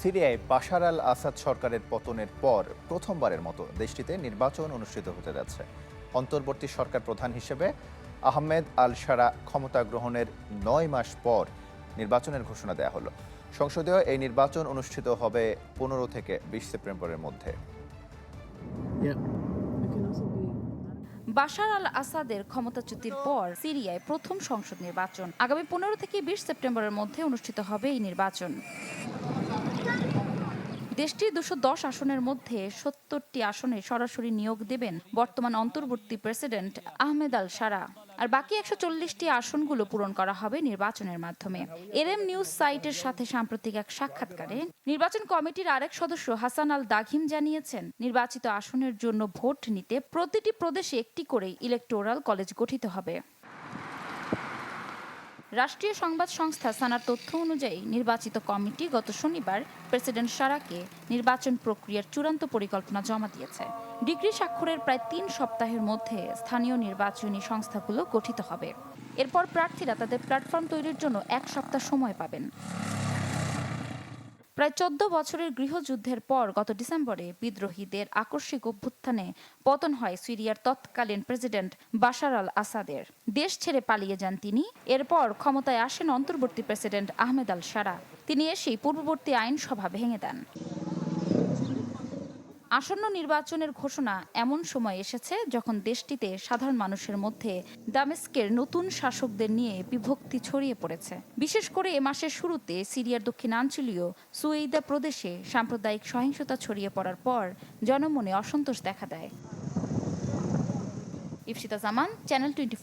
সিরিয়ায় বাশার আল আসাদ সরকারের পতনের পর প্রথমবারের মতো দেশটিতে নির্বাচন অনুষ্ঠিত হতে যাচ্ছে। অন্তর্বর্তী সরকার প্রধান হিসেবে আহমেদ আল সারা ক্ষমতা গ্রহণের নয় মাস পর নির্বাচনের ঘোষণা দেওয়া হলো। সংসদীয় এই নির্বাচন অনুষ্ঠিত হবে পনেরো থেকে বিশ সেপ্টেম্বরের মধ্যে. বাশার আল আসাদের ক্ষমতাচ্যুতির পর সিরিয়ায় প্রথম সংসদ নির্বাচন। আগামী পনেরো থেকে বিশ সেপ্টেম্বরের মধ্যে অনুষ্ঠিত হবে এই নির্বাচন। দেশটির দুশো দশ আসনের মধ্যে সত্তরটি আসনে সরাসরি নিয়োগ দেবেন বর্তমান অন্তর্বর্তী প্রেসিডেন্ট আহমেদ আল সারা। আর বাকি একশো চল্লিশটি আসনগুলো পূরণ করা হবে নির্বাচনের মাধ্যমে। এরএম নিউজ সাইটের সাথে সাম্প্রতিক এক সাক্ষাৎকারে নির্বাচন কমিটির আরেক সদস্য হাসান আল দাঘিম জানিয়েছেন, নির্বাচিত আসনের জন্য ভোট নিতে প্রতিটি প্রদেশে একটি করে ইলেকটোরাল কলেজ গঠিত হবে। রাষ্ট্রীয় সংবাদ সংস্থা সানার তথ্য অনুযায়ী নির্বাচিত কমিটি গত শনিবার প্রেসিডেন্ট সারাকে নির্বাচন প্রক্রিয়ার চূড়ান্ত পরিকল্পনা জমা দিয়েছে। ডিগ্রি স্বাক্ষরের প্রায় তিন সপ্তাহের মধ্যে স্থানীয় নির্বাচনী সংস্থাগুলো গঠিত হবে। এরপর প্রার্থীরা তাদের প্ল্যাটফর্ম তৈরির জন্য এক সপ্তাহ সময় পাবেন। প্রায় চোদ্দ বছরের গৃহযুদ্ধের পর গত ডিসেম্বরে বিদ্রোহীদের আকস্মিক অভ্যুত্থানে পতন হয় সিরিয়ার তৎকালীন প্রেসিডেন্ট বাশার আল আসাদের। দেশ ছেড়ে পালিয়ে যান তিনি। এরপর ক্ষমতায় আসেন অন্তর্বর্তী প্রেসিডেন্ট আহমেদ আল সারা। তিনি এসেই পূর্ববর্তী আইনসভা ভেঙে দেন। নির্বাচনের ঘোষণা এমন সময় এসেছে যখন দেশটিতে সাধারণ মানুষের মধ্যে দামেস্কের নতুন শাসকদের নিয়ে বিভক্তি ছড়িয়ে পড়েছে। বিশেষ করে এ মাসের শুরুতে সিরিয়ার দক্ষিণাঞ্চলীয় সুয়েইদা প্রদেশে সাম্প্রদায়িক সহিংসতা ছড়িয়ে পড়ার পর জনমনে অসন্তোষ দেখা দেয়। ইফসিতা জামান চ্যানেল টোয়েন্টি